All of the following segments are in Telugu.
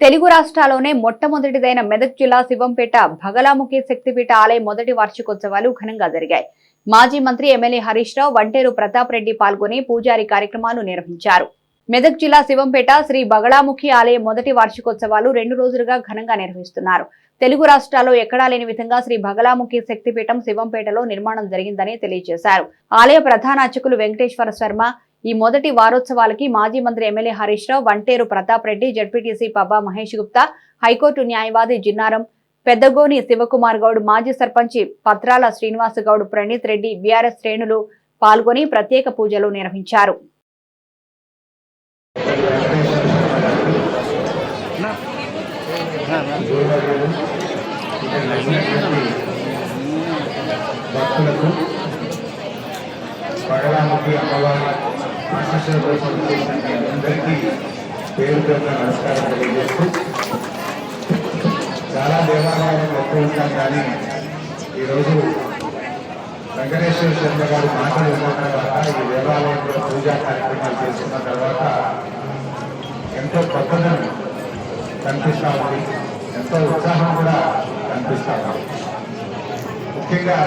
తెలుగు రాష్ట్రాల్లోనే మొట్టమొదటిదైన మెదక్ జిల్లా శివంపేట భగలాముఖి శక్తిపీఠ ఆలయ మొదటి వార్షికోత్సవాలు ఘనంగా జరిగాయి. మాజీ మంత్రి ఎమ్మెల్యే హరీష్ రావు వంటేరు ప్రతాప్ రెడ్డి పాల్గొని పూజారి కార్యక్రమాలు నిర్వహించారు. మెదక్ జిల్లా శివంపేట శ్రీ బగళాముఖి ఆలయ మొదటి వార్షికోత్సవాలు రెండు రోజులుగా ఘనంగా నిర్వహిస్తున్నారు. తెలుగు రాష్ట్రాల్లో ఎక్కడా లేని విధంగా శ్రీ బగళాముఖి శక్తిపీఠం శివంపేటలో నిర్మాణం జరిగిందని తెలియజేశారు. ఆలయ ప్రధాన అర్చకులు వెంకటేశ్వర శర్మ ఈ మొదటి వారోత్సవాలకి మాజీ మంత్రి MLA Harish Rao Vanteru Pratap Reddy ZPTC Pabba Mahesh Gupta high court న్యాయవాది జిన్నారం పెద్దగోని శివకుమార్ గౌడ్ మాజీ సర్పంచి పత్రాల శ్రీనివాస్ గౌడ్ ప్రణీత్ రెడ్డి బీఆర్ఎస్ శ్రేణులు పాల్గొని ప్రత్యేక పూజలు నిర్వహించారు. భక్తులకు అందరికీ పేరు పేరున నమస్కారం తెలియజేస్తూ చాలా దేవాలయాలు వస్తూ ఉంటాం కానీ ఈరోజు వెంకటేశ్వర శర్మ గారు మాటలు విన్న తర్వాత ఈ దేవాలయంలో పూజా కార్యక్రమాలు చేసుకున్న తర్వాత ఎంతో కొత్తదనం కనిపిస్తా ఉంది. ఎంతో ఉత్సాహం కూడా కనిపిస్తా ఉంది. ముఖ్యంగా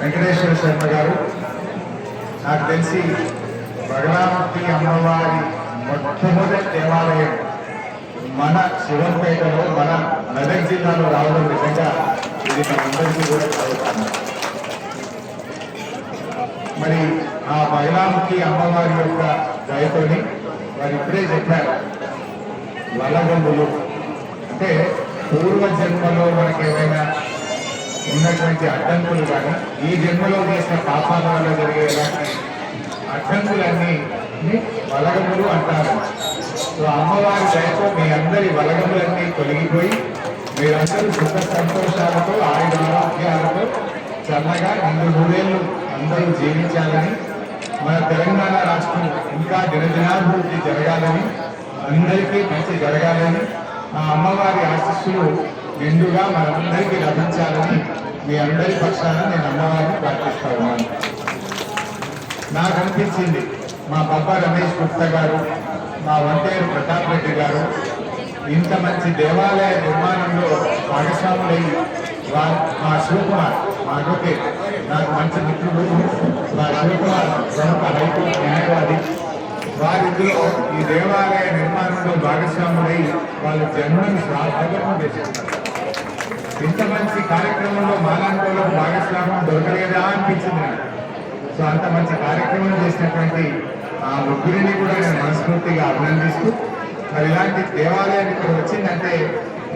వెంకటేశ్వర శర్మ గారు నాకు తెలిసి బగలాముఖి అమ్మవారి మొట్టమొదటి దేవాలయం మన శివంపేటలో మన మెదక్ జిల్లాలో రావడం నిజంగా ఇది మనందరికీ కూడా మరి ఆ బహిళాముఖి అమ్మవారి యొక్క దయతోని వారు ఇప్పుడే చెప్పారు వలగంబులు అంటే పూర్వ జన్మలో మనకి ఏమైనా ఉన్నటువంటి అడ్డంకులు కానీ ఈ జన్మలో చేసిన పాపాల వల్ల జరిగే అడ్డంకులన్నీ వలగములు అంటారు. సో అమ్మవారి దయతో మీ అందరి వలగములన్నీ తొలగిపోయి మీరందరూ సుఖ సంతోషాలతో ఆయుధ ఆరోగ్యాలతో చల్లగా రెండు మూడేళ్ళు అందరూ జీవించాలని మన తెలంగాణ రాష్ట్రం ఇంకా దినదినాభివృద్ధి జరగాలని అందరికీ మంచి జరగాలని ఆ అమ్మవారి ఆశస్సులు నిండుగా మనందరికీ లభించాలని మీ అందరి పక్షాన నేను అమ్మవారిని ప్రార్థిస్తా ఉన్నాను. నాకు అనిపించింది మా పప్ప రమేష్ గుప్తా గారు మా వంటేరు ప్రతాప్ రెడ్డి గారు ఇంత మంచి దేవాలయ నిర్మాణంలో భాగస్వాములై వా- మా శివకుమార్ మా అడ్వకేట్ నాకు మంచి మిత్రుడు మా శివకుమార్ ప్రముఖ హైకోర్టు న్యాయవాది. వారిద్దరూ ఈ దేవాలయ నిర్మాణంలో భాగస్వాములై వాళ్ళ జన్మని సార్థకం చేసేస్తారు ఇంత మంచి కార్యక్రమంలో మాలాంటి భాగస్వామ్యం దొరకలేదా అనిపించింది నాకు. సో అంత మంచి కార్యక్రమం చేసినటువంటి ఆ ముగ్గురిని కూడా నేను మనస్ఫూర్తిగా అభినందిస్తూ మరి ఇలాంటి దేవాలయం ఇక్కడ వచ్చిందంటే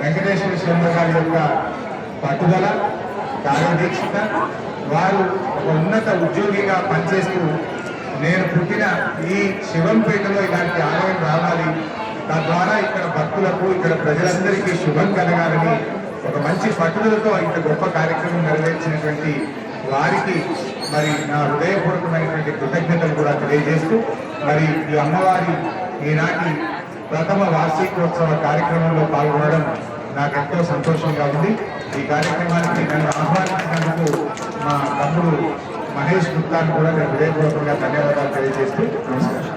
వెంకటేశ్వర శర్మ గారి యొక్క పట్టుదల కార్యదీక్షిత వారు ఒక ఉన్నత ఉద్యోగిగా పనిచేస్తూ నేను పుట్టిన ఈ శివంపేటలో ఇలాంటి ఆలయం రావాలి. తద్వారా ఇక్కడ భక్తులకు ఇక్కడ ప్రజలందరికీ శుభం కలగాలని ఒక మంచి పట్టుదలతో ఇంత గొప్ప కార్యక్రమం నెరవేర్చినటువంటి వారికి మరి నా హృదయపూర్వకమైనటువంటి కృతజ్ఞతలు కూడా తెలియజేస్తూ మరి ఈ అమ్మవారి ఈనాటి ప్రథమ వార్షికోత్సవ కార్యక్రమంలో పాల్గొనడం నాకు ఎంతో సంతోషంగా ఉంది. ఈ కార్యక్రమానికి నన్ను ఆహ్వానించినందుకు మా తమ్ముడు మహేష్ గుప్తాను కూడా నేను హృదయపూర్వకంగా ధన్యవాదాలు తెలియజేస్తూ నమస్కారం.